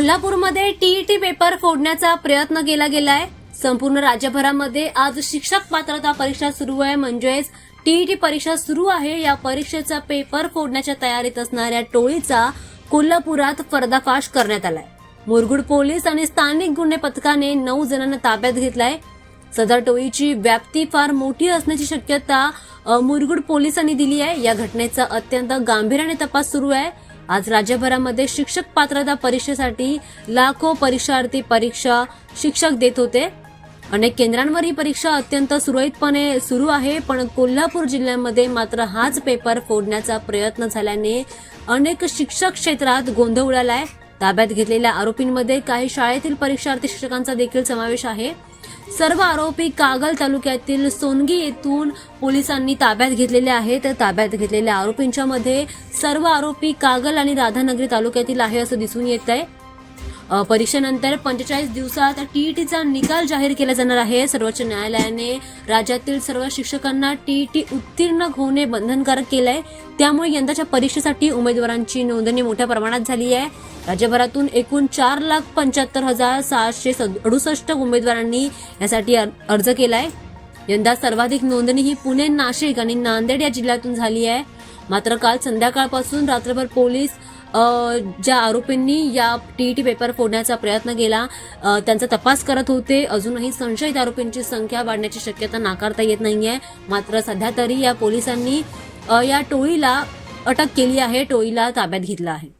कोल्हापूरमध्ये TET paper फोडण्याचा प्रयत्न केला गेलाय. संपूर्ण राज्यभरामध्ये आज शिक्षक पात्रता परीक्षा सुरू आहे. म्हणजेच टीईटी परीक्षा सुरू आहे. या परीक्षेचा पेपर फोडण्याच्या तयारीत असणाऱ्या टोळीचा कोल्हापुरात पर्दाफाश करण्यात आलाय. मुरगुड पोलीस आणि स्थानिक गुन्हे पथकाने नऊ जणांना ताब्यात घेतलाय. सदर टोळीची व्याप्ती फार मोठी असण्याची शक्यता मुरगुड पोलिसांनी दिली आहे. या घटनेचा अत्यंत गांभीर्याने तपास सुरू आहे. आज राज्यभरामध्ये शिक्षक पात्रता परीक्षेसाठी लाखो परीक्षार्थी परीक्षा शिक्षक देत होते. अनेक केंद्रांवर ही परीक्षा अत्यंत सुरळीतपणे सुरू आहे पण कोल्हापूर जिल्ह्यामध्ये मात्र हाच पेपर फोडण्याचा प्रयत्न झाल्याने अनेक शिक्षक क्षेत्रात गोंधळ उडालाय. ताब्यात घेतलेल्या आरोपींमध्ये काही शाळेतील परीक्षार्थी शिक्षकांचा देखील समावेश आहे. सर्व आरोपी कागल तालुक्यातील सोनगी येथून पोलिसांनी ताब्यात घेतलेले आहेत. ताब्यात घेतलेल्या आरोपींच्या मध्ये सर्व आरोपी कागल आणि राधानगरी तालुक्यातील आहे असं दिसून येत आहे परीक्षेनंतर पंचेचाळीस दिवसात टीईटीचा निकाल जाहीर केला जाणार आहे. सर्वोच्च न्यायालयाने राज्यातील सर्व शिक्षकांना टीईटी उत्तीर्ण होणे बंधनकारक केलंय. त्यामुळे यंदाच्या परीक्षेसाठी उमेदवारांची नोंदणी मोठ्या प्रमाणात झाली आहे. राज्यभरातून एकूण चार लाख पंच्याहत्तर हजार सहाशे अडुसष्ट उमेदवारांनी यासाठी अर- अर्ज केलाय. यंदा सर्वाधिक नोंदणी ही पुणे नाशिक आणि नांदेड या जिल्ह्यातून झाली आहे. मात्र काल संध्याकाळपासून रात्रभर पोलीस ज्या आरोपींनी या टीईटी पेपर फोडण्याचा प्रयत्न केला त्यांचा तपास करत होते. अजूनही संशयित आरोपींची संख्या वाढण्याची शक्यता नाकारता येत नाहीये. मात्र सध्या तरी या पोलिसांनी या टोळीला अटक केली आहे. टोळीला ताब्यात घेतलं आहे.